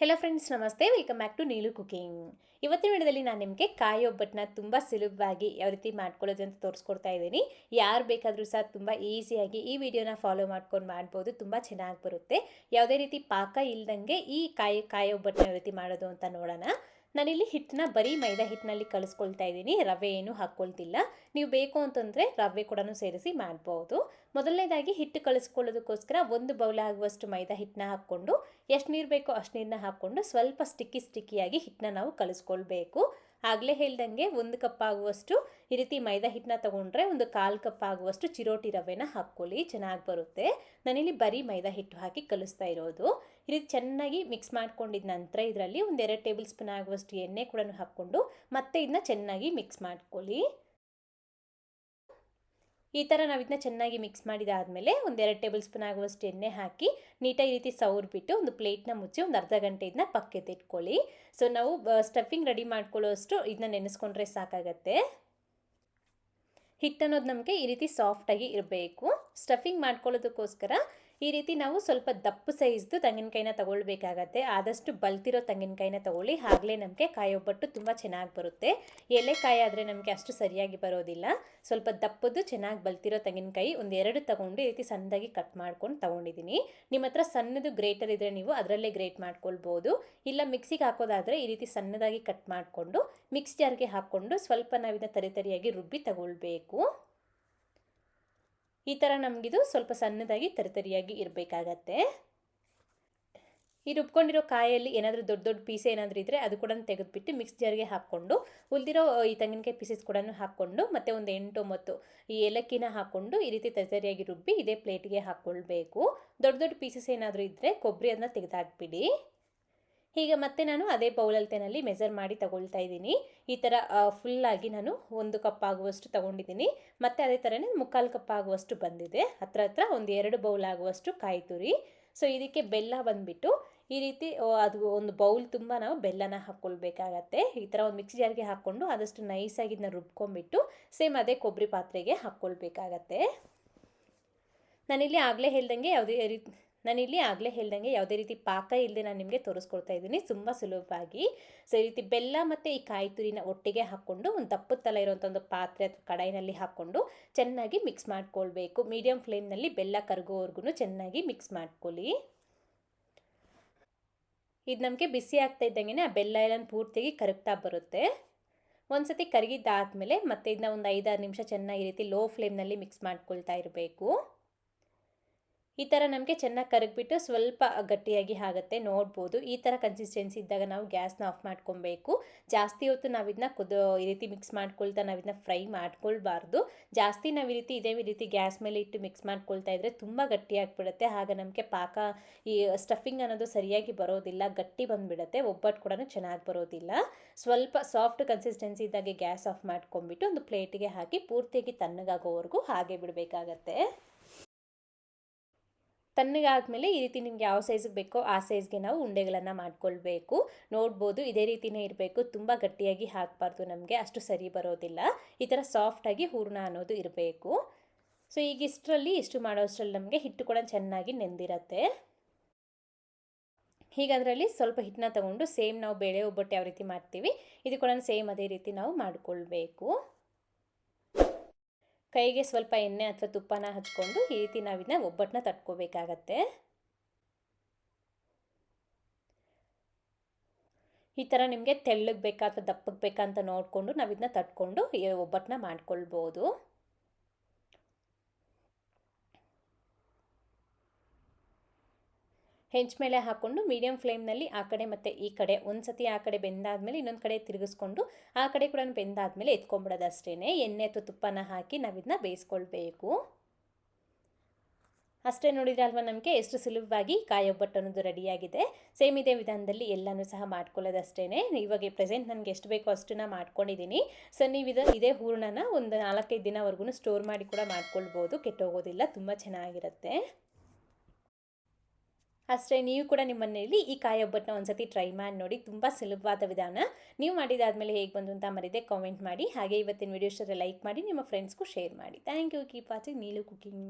Hello friends ನಮಸ್ತೆ. Welcome back to Neelu cooking ಇವತ್ತಿನ ವಿಡಿಯೋದಲ್ಲಿ ನಾನು ನಿಮಗೆ ಕಾಯಿ ಒಬ್ಬಟ್ಟನ್ನ ತುಂಬ ಸುಲಭವಾಗಿ ಯಾವ ರೀತಿ ಮಾಡ್ಕೊಳ್ಳೋದು ಅಂತ ತೋರಿಸ್ಕೊಡ್ತಾ ಇದ್ದೀನಿ. ಯಾರು ಬೇಕಾದರೂ ಸಹ ತುಂಬ ಈಸಿಯಾಗಿ ಈ ವಿಡಿಯೋನ ಫಾಲೋ ಮಾಡ್ಕೊಂಡು ಮಾಡ್ಬೋದು. ತುಂಬ ಚೆನ್ನಾಗಿ ಬರುತ್ತೆ. ಯಾವುದೇ ರೀತಿ ಪಾಕ ಇಲ್ಲದಂಗೆ ಈ ಕಾಯಿ ಕಾಯಿ ಒಬ್ಬಟ್ಟನ್ನ ಯಾವ ರೀತಿ ಮಾಡೋದು ಅಂತ ನೋಡೋಣ. ನಾನಿಲ್ಲಿ ಹಿಟ್ಟನ್ನ ಬರೀ ಮೈದಾ ಹಿಟ್ಟಿನಲ್ಲಿ ಕಲಿಸ್ಕೊಳ್ತಾ ಇದ್ದೀನಿ. ರವೆ ಏನು ಹಾಕ್ಕೊಳ್ತಿಲ್ಲ. ನೀವು ಬೇಕು ಅಂತಂದರೆ ರವೆ ಕೂಡ ಸೇರಿಸಿ ಮಾಡ್ಬೋದು. ಮೊದಲನೇದಾಗಿ ಹಿಟ್ಟು ಕಲಿಸ್ಕೊಳ್ಳೋದಕ್ಕೋಸ್ಕರ ಒಂದು ಬೌಲ್ ಆಗುವಷ್ಟು ಮೈದಾ ಹಿಟ್ಟನ್ನ ಹಾಕ್ಕೊಂಡು, ಎಷ್ಟು ನೀರು ಬೇಕೋ ಅಷ್ಟು ನೀರನ್ನ ಹಾಕ್ಕೊಂಡು ಸ್ವಲ್ಪ ಸ್ಟಿಕ್ಕಿ ಸ್ಟಿಕ್ಕಿಯಾಗಿ ಹಿಟ್ಟನ್ನ ನಾವು ಕಲಿಸ್ಕೊಳ್ಬೇಕು. ಆಗಲೇ ಹೇಳ್ದಂಗೆ ಒಂದು ಕಪ್ ಆಗುವಷ್ಟು ಈ ರೀತಿ ಮೈದಾ ಹಿಟ್ಟನ್ನ ತೊಗೊಂಡ್ರೆ ಒಂದು ಕಾಲು ಕಪ್ ಆಗುವಷ್ಟು ಚಿರೋಟಿ ರವೆನ ಹಾಕ್ಕೊಳ್ಳಿ, ಚೆನ್ನಾಗಿ ಬರುತ್ತೆ. ನಾನಿಲ್ಲಿ ಬರೀ ಮೈದಾ ಹಿಟ್ಟು ಹಾಕಿ ಕಲಿಸ್ತಾ ಇರೋದು. ಈ ರೀತಿ ಚೆನ್ನಾಗಿ ಮಿಕ್ಸ್ ಮಾಡ್ಕೊಂಡಿದ ನಂತರ ಇದರಲ್ಲಿ ಒಂದು ಎರಡು ಟೇಬಲ್ ಸ್ಪೂನ್ ಆಗುವಷ್ಟು ಎಣ್ಣೆ ಕೂಡ ಹಾಕ್ಕೊಂಡು ಮತ್ತೆ ಇದನ್ನ ಚೆನ್ನಾಗಿ ಮಿಕ್ಸ್ ಮಾಡ್ಕೊಳ್ಳಿ. ಈ ಥರ ನಾವು ಇದನ್ನ ಚೆನ್ನಾಗಿ ಮಿಕ್ಸ್ ಮಾಡಿದಾದಮೇಲೆ ಒಂದೆರಡು ಟೇಬಲ್ ಸ್ಪೂನ್ ಆಗುವಷ್ಟು ಎಣ್ಣೆ ಹಾಕಿ ನೀಟಾಗಿ ರೀತಿ ಸೌರ್ಬಿಟ್ಟು ಒಂದು ಪ್ಲೇಟ್ನ ಮುಚ್ಚಿ ಒಂದು ಅರ್ಧ ಗಂಟೆ ಇದನ್ನ ಪಕ್ಕೆತ್ತಿಟ್ಕೊಳ್ಳಿ ಸೊ ನಾವು ಸ್ಟಫಿಂಗ್ ರೆಡಿ ಮಾಡ್ಕೊಳ್ಳೋಷ್ಟು ಇದನ್ನ ನೆನೆಸ್ಕೊಂಡ್ರೆ ಸಾಕಾಗತ್ತೆ. ಹಿಟ್ಟನ್ನೋದು ನಮಗೆ ಈ ರೀತಿ ಸಾಫ್ಟಾಗಿ ಇರಬೇಕು. ಸ್ಟಫಿಂಗ್ ಮಾಡ್ಕೊಳ್ಳೋದಕ್ಕೋಸ್ಕರ ಈ ರೀತಿ ನಾವು ಸ್ವಲ್ಪ ದಪ್ಪು ಸೈಜ್ದು ತೆಂಗಿನಕಾಯಿನ ತಗೊಳ್ಬೇಕಾಗತ್ತೆ. ಆದಷ್ಟು ಬಲ್ತಿರೋ ತೆಂಗಿನಕಾಯಿನ ತಗೊಳ್ಳಿ. ಆಗಲೇ ನಮಗೆ ಕಾಯಿ ಒಬ್ಬಟ್ಟು ತುಂಬ ಚೆನ್ನಾಗಿ ಬರುತ್ತೆ. ಎಲೆಕಾಯಿ ಆದರೆ ನಮಗೆ ಅಷ್ಟು ಸರಿಯಾಗಿ ಬರೋದಿಲ್ಲ. ಸ್ವಲ್ಪ ದಪ್ಪದ್ದು ಚೆನ್ನಾಗಿ ಬಲ್ತಿರೋ ತೆಂಗಿನಕಾಯಿ ಒಂದು ಎರಡು ತಗೊಂಡು ಈ ರೀತಿ ಸಣ್ಣದಾಗಿ ಕಟ್ ಮಾಡ್ಕೊಂಡು ತಗೊಂಡಿದ್ದೀನಿ ನಿಮ್ಮ ಹತ್ರ ಸಣ್ಣದು ಗ್ರೇಟರ್ ಇದ್ದರೆ ನೀವು ಅದರಲ್ಲೇ ಗ್ರೇಟ್ ಮಾಡ್ಕೊಳ್ಬೋದು. ಇಲ್ಲ ಮಿಕ್ಸಿಗೆ ಹಾಕೋದಾದರೆ ಈ ರೀತಿ ಸಣ್ಣದಾಗಿ ಕಟ್ ಮಾಡಿಕೊಂಡು ಮಿಕ್ಸ್ ಜಾರ್ಗೆ ಹಾಕ್ಕೊಂಡು ಸ್ವಲ್ಪ ನಾವಿನ ತರಿತರಿಯಾಗಿ ರುಬ್ಬಿ ತಗೊಳ್ಬೇಕು. ಈ ಥರ ನಮಗಿದು ಸ್ವಲ್ಪ ಸಣ್ಣದಾಗಿ ತರಿತರಿಯಾಗಿ ಇರಬೇಕಾಗತ್ತೆ. ಈ ರುಬ್ಕೊಂಡಿರೋ ಕಾಯಲ್ಲಿ ಏನಾದರೂ ದೊಡ್ಡ ದೊಡ್ಡ ಪೀಸ್ ಏನಾದರೂ ಇದ್ದರೆ ಅದು ಕೂಡ ತೆಗೆದುಬಿಟ್ಟು ಮಿಕ್ಸ್ ಜಾರ್ಗೆ ಹಾಕ್ಕೊಂಡು, ಉಳಿದಿರೋ ಈ ತೆಂಗಿನಕಾಯಿ ಪೀಸಸ್ ಕೂಡ ಹಾಕ್ಕೊಂಡು, ಮತ್ತು ಒಂದು ಎಂಟು ಮತ್ತು ಈ ಏಲಕ್ಕಿನ ಹಾಕ್ಕೊಂಡು ಈ ರೀತಿ ತರಿತರಿಯಾಗಿ ರುಬ್ಬಿ ಇದೇ ಪ್ಲೇಟ್ಗೆ ಹಾಕ್ಕೊಳ್ಬೇಕು. ದೊಡ್ಡ ದೊಡ್ಡ ಪೀಸಸ್ ಏನಾದರೂ ಇದ್ದರೆ ಕೊಬ್ಬರಿ ಅದನ್ನ ತೆಗೆದುಹಾಕ್ಬಿಡಿ ಹೀಗೆ ಮತ್ತೆ ನಾನು ಅದೇ ಬೌಲಲ್ತೆನಲ್ಲಿ ಮೆಜರ್ ಮಾಡಿ ತಗೊಳ್ತಾ ಇದ್ದೀನಿ. ಈ ಥರ ಫುಲ್ಲಾಗಿ ನಾನು ಒಂದು ಕಪ್ ಆಗುವಷ್ಟು ತಗೊಂಡಿದ್ದೀನಿ. ಮತ್ತು ಅದೇ ಥರನೇ ಮುಕ್ಕಾಲು ಕಪ್ ಆಗುವಷ್ಟು ಬಂದಿದೆ. ಹತ್ರ ಹತ್ರ ಒಂದು ಎರಡು ಬೌಲ್ ಆಗುವಷ್ಟು ಕಾಯಿ ತುರಿ ಸೊ ಇದಕ್ಕೆ ಬೆಲ್ಲ ಬಂದುಬಿಟ್ಟು ಈ ರೀತಿ ಅದು ಒಂದು ಬೌಲ್ ತುಂಬ ನಾವು ಬೆಲ್ಲನ ಹಾಕ್ಕೊಳ್ಬೇಕಾಗತ್ತೆ. ಈ ಥರ ಒಂದು ಮಿಕ್ಸಿ ಜಾರ್ಗೆ ಹಾಕ್ಕೊಂಡು ಆದಷ್ಟು ನೈಸಾಗಿ ಇದನ್ನ ರುಬ್ಕೊಂಡ್ಬಿಟ್ಟು ಸೇಮ್ ಅದೇ ಕೊಬ್ಬರಿ ಪಾತ್ರೆಗೆ ಹಾಕ್ಕೊಳ್ಬೇಕಾಗತ್ತೆ. ನಾನಿಲ್ಲಿ ಆಗಲೇ ಹೇಳ್ದಂಗೆ ಯಾವುದೇ ರೀತಿ ನಾನಿಲ್ಲಿ ಆಗಲೇ ಹೇಳ್ದಂಗೆ ಯಾವುದೇ ರೀತಿ ಪಾಕ ಇಲ್ಲದೆ ನಾನು ನಿಮಗೆ ತೋರಿಸ್ಕೊಳ್ತಾ ಇದ್ದೀನಿ. ತುಂಬ ಸುಲಭವಾಗಿ. ಸೊ, ಈ ರೀತಿ ಬೆಲ್ಲ ಮತ್ತು ಈ ಕಾಯಿ ತುರಿನ ಒಟ್ಟಿಗೆ ಹಾಕ್ಕೊಂಡು, ಒಂದು ದಪ್ಪದ ತಲ ಇರುವಂಥ ಒಂದು ಪಾತ್ರೆ ಅಥವಾ ಕಡಾಯಿನಲ್ಲಿ ಹಾಕ್ಕೊಂಡು ಚೆನ್ನಾಗಿ ಮಿಕ್ಸ್ ಮಾಡ್ಕೊಳ್ಬೇಕು. ಮೀಡಿಯಮ್ ಫ್ಲೇಮ್ನಲ್ಲಿ ಬೆಲ್ಲ ಕರಗೋವರೆಗೂ ಚೆನ್ನಾಗಿ ಮಿಕ್ಸ್ ಮಾಡ್ಕೊಳ್ಳಿ. ಇದು ನಮಗೆ ಬಿಸಿ ಆಗ್ತಾ ಇದ್ದಂಗೆ ಆ ಬೆಲ್ಲ ಎಲ್ಲ ಪೂರ್ತಿಯಾಗಿ ಕರಗ್ತಾ ಬರುತ್ತೆ. ಒಂದು ಸತಿ ಕರಗಿದ್ದಾದಮೇಲೆ ಮತ್ತೆ ಇದನ್ನ ಒಂದು ಐದಾರು ನಿಮಿಷ ಚೆನ್ನಾಗಿ ರೀತಿ ಲೋ ಫ್ಲೇಮ್ನಲ್ಲಿ ಮಿಕ್ಸ್ ಮಾಡ್ಕೊಳ್ತಾ ಇರಬೇಕು. ಈ ಥರ ನಮಗೆ ಚೆನ್ನಾಗಿ ಕರಗಿಬಿಟ್ಟು ಸ್ವಲ್ಪ ಗಟ್ಟಿಯಾಗಿ ಆಗುತ್ತೆ, ನೋಡ್ಬೋದು. ಈ ಥರ ಕನ್ಸಿಸ್ಟೆನ್ಸಿ ಇದ್ದಾಗ ನಾವು ಗ್ಯಾಸ್ನ ಆಫ್ ಮಾಡ್ಕೊಬೇಕು. ಜಾಸ್ತಿ ಹೊತ್ತು ನಾವು ಇದನ್ನ ಕುದ, ಈ ರೀತಿ ಮಿಕ್ಸ್ ಮಾಡ್ಕೊಳ್ತಾ ನಾವು ಇದನ್ನ ಫ್ರೈ ಮಾಡ್ಕೊಳ್ಬಾರ್ದು. ಜಾಸ್ತಿ ನಾವು ಈ ರೀತಿ ಇದೇ ರೀತಿ ಗ್ಯಾಸ್ ಮೇಲೆ ಇಟ್ಟು ಮಿಕ್ಸ್ ಮಾಡ್ಕೊಳ್ತಾ ಇದ್ದರೆ ತುಂಬ ಗಟ್ಟಿಯಾಗಿಬಿಡುತ್ತೆ. ಆಗ ನಮಗೆ ಪಾಕ, ಈ ಸ್ಟಫಿಂಗ್ ಅನ್ನೋದು ಸರಿಯಾಗಿ ಬರೋದಿಲ್ಲ, ಗಟ್ಟಿ ಬಂದುಬಿಡುತ್ತೆ. ಒಬ್ಬಟ್ಟು ಕೂಡ ಚೆನ್ನಾಗಿ ಬರೋದಿಲ್ಲ. ಸ್ವಲ್ಪ ಸಾಫ್ಟ್ ಕನ್ಸಿಸ್ಟೆನ್ಸಿ ಇದ್ದಾಗೆ ಗ್ಯಾಸ್ ಆಫ್ ಮಾಡ್ಕೊಂಬಿಟ್ಟು ಒಂದು ಪ್ಲೇಟಿಗೆ ಹಾಕಿ ಪೂರ್ತಿಯಾಗಿ ತಣ್ಣಗಾಗೋವರೆಗೂ ಹಾಗೆ ಬಿಡಬೇಕಾಗತ್ತೆ. ತಣ್ಣಗಾದ್ಮೇಲೆ ಈ ರೀತಿ ನಿಮ್ಗೆ ಯಾವ ಸೈಜಿಗೆ ಬೇಕೋ ಆ ಸೈಜ್ಗೆ ನಾವು ಉಂಡೆಗಳನ್ನು ಮಾಡ್ಕೊಳ್ಬೇಕು. ನೋಡ್ಬೋದು ಇದೇ ರೀತಿಯೇ ಇರಬೇಕು. ತುಂಬ ಗಟ್ಟಿಯಾಗಿ ಹಾಕಬಾರ್ದು ನಮಗೆ. ಅಷ್ಟು ಸರಿ ಬರೋದಿಲ್ಲ. ಈ ಥರ ಸಾಫ್ಟಾಗಿ ಹೂರ್ಣ ಅನ್ನೋದು ಇರಬೇಕು. ಸೊ ಈಗ ಇಷ್ಟರಲ್ಲಿ ಇಷ್ಟು ಮಾಡೋಷ್ಟರಲ್ಲಿ ನಮಗೆ ಹಿಟ್ಟು ಕೂಡ ಚೆನ್ನಾಗಿ ನೆಂದಿರತ್ತೆ. ಹೀಗೆ ಅದರಲ್ಲಿ ಸ್ವಲ್ಪ ಹಿಟ್ಟನ್ನ ತಗೊಂಡು ಸೇಮ್ ನಾವು ಬೇಳೆ ಒಬ್ಬಟ್ಟು ಯಾವ ರೀತಿ ಮಾಡ್ತೀವಿ, ಇದು ಕೂಡ ಸೇಮ್ ಅದೇ ರೀತಿ ನಾವು ಮಾಡಿಕೊಳ್ಬೇಕು. ಕೈಗೆ ಸ್ವಲ್ಪ ಎಣ್ಣೆ ಅಥವಾ ತುಪ್ಪನ ಹಚ್ಕೊಂಡು ಈ ರೀತಿ ನಾವಿದನ್ನ ಒಬ್ಬಟ್ಟನ್ನ ತಟ್ಕೋಬೇಕಾಗತ್ತೆ. ಈ ಥರ ನಿಮಗೆ ತೆಳ್ಳಗೆ ಬೇಕಾ ಅಥವಾ ದಪ್ಪಗೆ ಬೇಕಾ ಅಂತ ನೋಡಿಕೊಂಡು ನಾವಿದನ್ನ ತಟ್ಕೊಂಡು ಒಬ್ಬಟ್ಟನ್ನ ಮಾಡ್ಕೊಳ್ಬೋದು. ಹೆಂಚ್ ಮೇಲೆ ಹಾಕ್ಕೊಂಡು ಮೀಡಿಯಮ್ ಫ್ಲೇಮ್ನಲ್ಲಿ ಆ ಕಡೆ ಮತ್ತು ಈ ಕಡೆ ಒಂದು ಸತಿ ಆ ಕಡೆ ಬೆಂದಾದಮೇಲೆ ಇನ್ನೊಂದು ಕಡೆ ತಿರುಗಿಸ್ಕೊಂಡು ಆ ಕಡೆ ಕೂಡ ಬೆಂದಾದಮೇಲೆ ಎತ್ಕೊಂಬಿಡೋದು ಅಷ್ಟೇ ಎಣ್ಣೆ ಅಥವಾ ತುಪ್ಪನ ಹಾಕಿ ನಾವಿದನ್ನ ಬೇಯಿಸ್ಕೊಳ್ಬೇಕು. ಅಷ್ಟೇ ನೋಡಿದ್ರೆ ಅಲ್ವಾ ನಮಗೆ? ಎಷ್ಟು ಸುಲಭವಾಗಿ ಕಾಯಿ ಒಬ್ಬಟ್ಟು ಅನ್ನೋದು ರೆಡಿಯಾಗಿದೆ. ಸೇಮ್ ಇದೇ ವಿಧಾನದಲ್ಲಿ ಎಲ್ಲನೂ ಸಹ ಮಾಡ್ಕೊಳ್ಳೋದಷ್ಟೇ ಇವಾಗ ಪ್ರೆಸೆಂಟ್ ನನಗೆ ಎಷ್ಟು ಬೇಕೋ ಅಷ್ಟನ್ನ ಮಾಡ್ಕೊಂಡಿದ್ದೀನಿ ಸೊ ನೀವು ಇದು ಇದೇ ಹೂರ್ಣನ ಒಂದು ನಾಲ್ಕೈದು ದಿನವರೆಗೂ ಸ್ಟೋರ್ ಮಾಡಿ ಕೂಡ ಮಾಡ್ಕೊಳ್ಬೋದು. ಕೆಟ್ಟೋಗೋದಿಲ್ಲ. ತುಂಬ ಚೆನ್ನಾಗಿರುತ್ತೆ. ಅಷ್ಟೇ, ನೀವು ಕೂಡ ನಿಮ್ಮ ಮನೆಯಲ್ಲಿ ಈ ಕಾಯಿ ಒಬ್ಬಟ್ಟನ್ನ ಒಂದ್ಸತಿ ಟ್ರೈ ಮಾಡಿ ನೋಡಿ. ತುಂಬ ಸುಲಭವಾದ ವಿಧಾನ. ನೀವು ಮಾಡಿದಾದಮೇಲೆ ಹೇಗೆ ಬಂದು ಅಂತ ಮರಿದೆ ಕಾಮೆಂಟ್ ಮಾಡಿ. ಹಾಗೆ ಇವತ್ತಿನ ವಿಡಿಯೋ ಲೈಕ್ ಮಾಡಿ, ನಿಮ್ಮ ಫ್ರೆಂಡ್ಸ್ಗೂ ಶೇರ್ ಮಾಡಿ. Thank you keep watching Neelu cooking